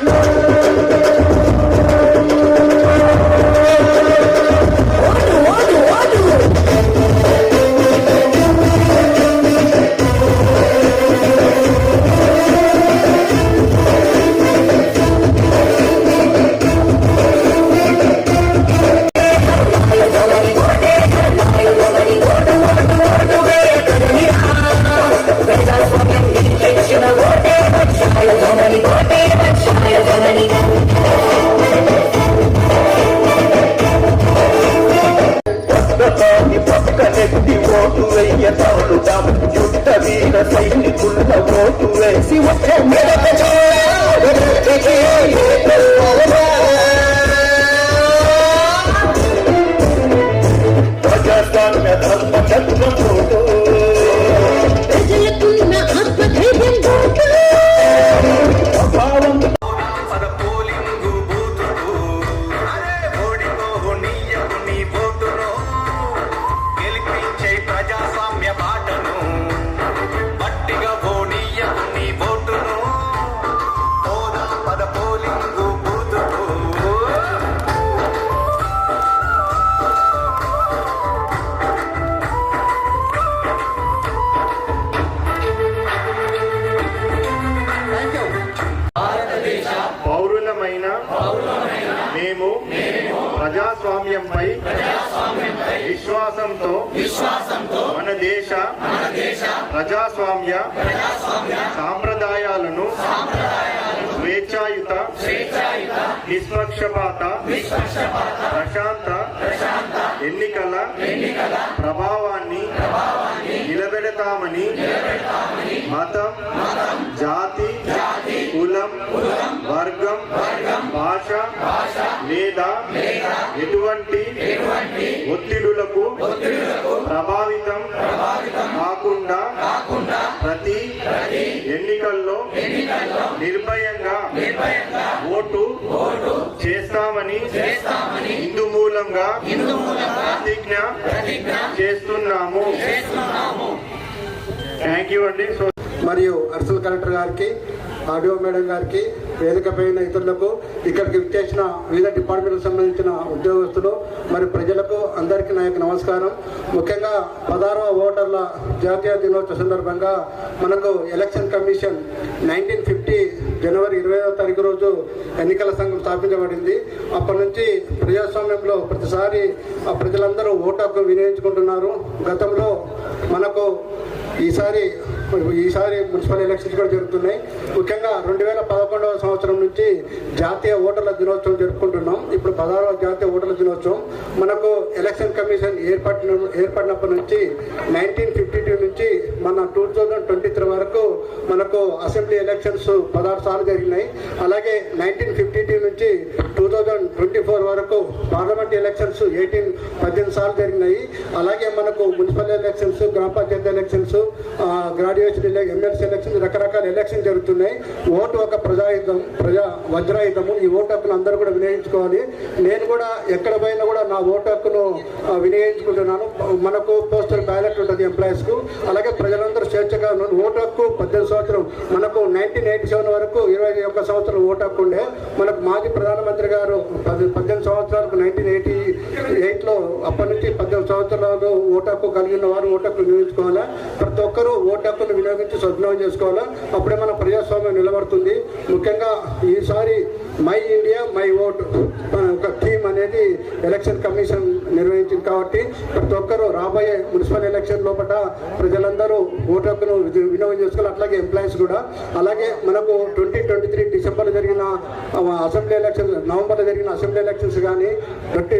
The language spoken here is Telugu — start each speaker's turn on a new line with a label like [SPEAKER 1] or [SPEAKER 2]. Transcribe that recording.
[SPEAKER 1] No. వీర సైనికుల ఓటు వేసి ఒకే
[SPEAKER 2] ప్రజాస్వామ్యంపై విశ్వాసంతో మన దేశ ప్రజాస్వామ్య సాంప్రదాయాలను స్వేచ్ఛాయుత నిష్పక్షపాత ప్రశాంత ఎన్నికల ప్రభావాన్ని నిలబెడతామని మతం జాతి కులం వర్గం భాష లేదా ఎటువంటి ఒత్తిడులకు ప్రభావితం కాకుండా ప్రతి ఎన్నికల్లో నిర్భయంగా ఓటు చేస్తామని హిందూ మూలంగా ప్రతిజ్ఞ చేస్తున్నాము. థ్యాంక్ యూ అండి. సో
[SPEAKER 3] మరియు అర్సల్ కలెక్టర్ గారికి ఆర్డీఓ మేడం గారికి వేదిక పైన ఇతరులకు ఇక్కడికి విచ్చేసిన వివిధ డిపార్ట్మెంట్లకు సంబంధించిన ఉద్యోగస్తులు మరి ప్రజలకు అందరికీ నా యొక్క నమస్కారం. ముఖ్యంగా పదహారవ ఓటర్ల జాతీయ దినోత్సవ సందర్భంగా మనకు ఎలక్షన్ కమిషన్ నైన్టీన్ ఫిఫ్టీ జనవరి ఇరవైవ తారీఖు రోజు ఎన్నికల సంఘం స్థాపించబడింది. అప్పటి నుంచి ప్రజాస్వామ్యంలో ప్రతిసారి ఆ ప్రజలందరూ ఓటు హక్కు వినియోగించుకుంటున్నారు. గతంలో మనకు ఈసారి ఈసారి మున్సిపల్ ఎలక్షన్స్ కూడా జరుగుతున్నాయి. ముఖ్యంగా రెండు వేల పదకొండవ సంవత్సరం నుంచి జాతీయ ఓటర్ల దినోత్సవం జరుపుకుంటున్నాం. ఇప్పుడు పదహారవ జాతీయ ఓటర్ల దినోత్సవం. మనకు ఎలక్షన్ కమిషన్ ఏర్పడిన ఏర్పడినప్పటి నుంచి నైన్టీన్ ఫిఫ్టీ టూ నుంచి మన టూ థౌజండ్ ట్వంటీ త్రీ వరకు మనకు అసెంబ్లీ ఎలక్షన్స్ పదహారు సార్లు జరిగినాయి. అలాగే నైన్టీన్ ఫిఫ్టీ టూ నుంచి టూ థౌజండ్ ట్వంటీ ఫోర్ వరకు పార్లమెంట్ ఎలక్షన్స్ ఎయిటీన్ పద్దెనిమిది సార్లు జరిగినాయి. అలాగే మనకు మున్సిపల్ ఎలక్షన్స్ గ్రామ panchayat elections graduation MLC elections రకరకాల ఎలక్షన్ జరుగుతున్నాయి. ఓటు ఒక ప్రజాయుధం ప్రజా వజ్రాయుధము. ఈ ఓటు హక్కును అందరూ కూడా వినియోగించుకోవాలి. నేను కూడా ఎక్కడ పోయినా కూడా నా ఓటు హక్కును వినియోగించుకుంటున్నాను. మనకు పోస్టల్ బ్యాలెట్ ఉంటుంది ఎంప్లాయీస్కు. అలాగే ప్రజలందరూ స్వేచ్ఛగా ఓటు హక్కు పద్దెనిమిది సంవత్సరం మనకు నైన్టీన్ ఎయిటీ సెవెన్ వరకు ఇరవై ఒక్క సంవత్సరం ఓటు హక్కు ఉండే. మనకు మాజీ ప్రధానమంత్రి గారు పది పద్దెనిమిది సంవత్సరాలకు నైన్టీన్ ఎయిటీ ఎయిట్లో అప్పటి నుంచి పద్దెనిమిది సంవత్సరాలు ఓటు హక్కు కలిగిన వారు ఓటు హక్కు వినియోగించుకోవాలా? ప్రతి ఒక్కరూ ఓటు హక్కును వినియోగించి సద్వినియోగం చేసుకోవాలా? అప్పుడే మన ప్రజాస్వామ్యం నిలబడుతుంది. ముఖ్యంగా ఈసారి మై ఇండియా మై ఓటు ఒక థీమ్ అనేది ఎలక్షన్ కమిషన్ నిర్వహించింది కాబట్టి ప్రతి ఒక్కరూ రాబోయే మున్సిపల్ ఎలక్షన్ లోపల ప్రజలందరూ ఓటు హక్కును వినియోగం చేసుకోవాలి. అట్లాగే ఎంప్లాయీస్ కూడా. అలాగే మనకు ట్వంటీ ట్వంటీ త్రీ డిసెంబర్లో జరిగిన అసెంబ్లీ ఎలక్షన్స్ నవంబర్లో జరిగిన అసెంబ్లీ ఎలక్షన్స్ కానీ ట్వంటీ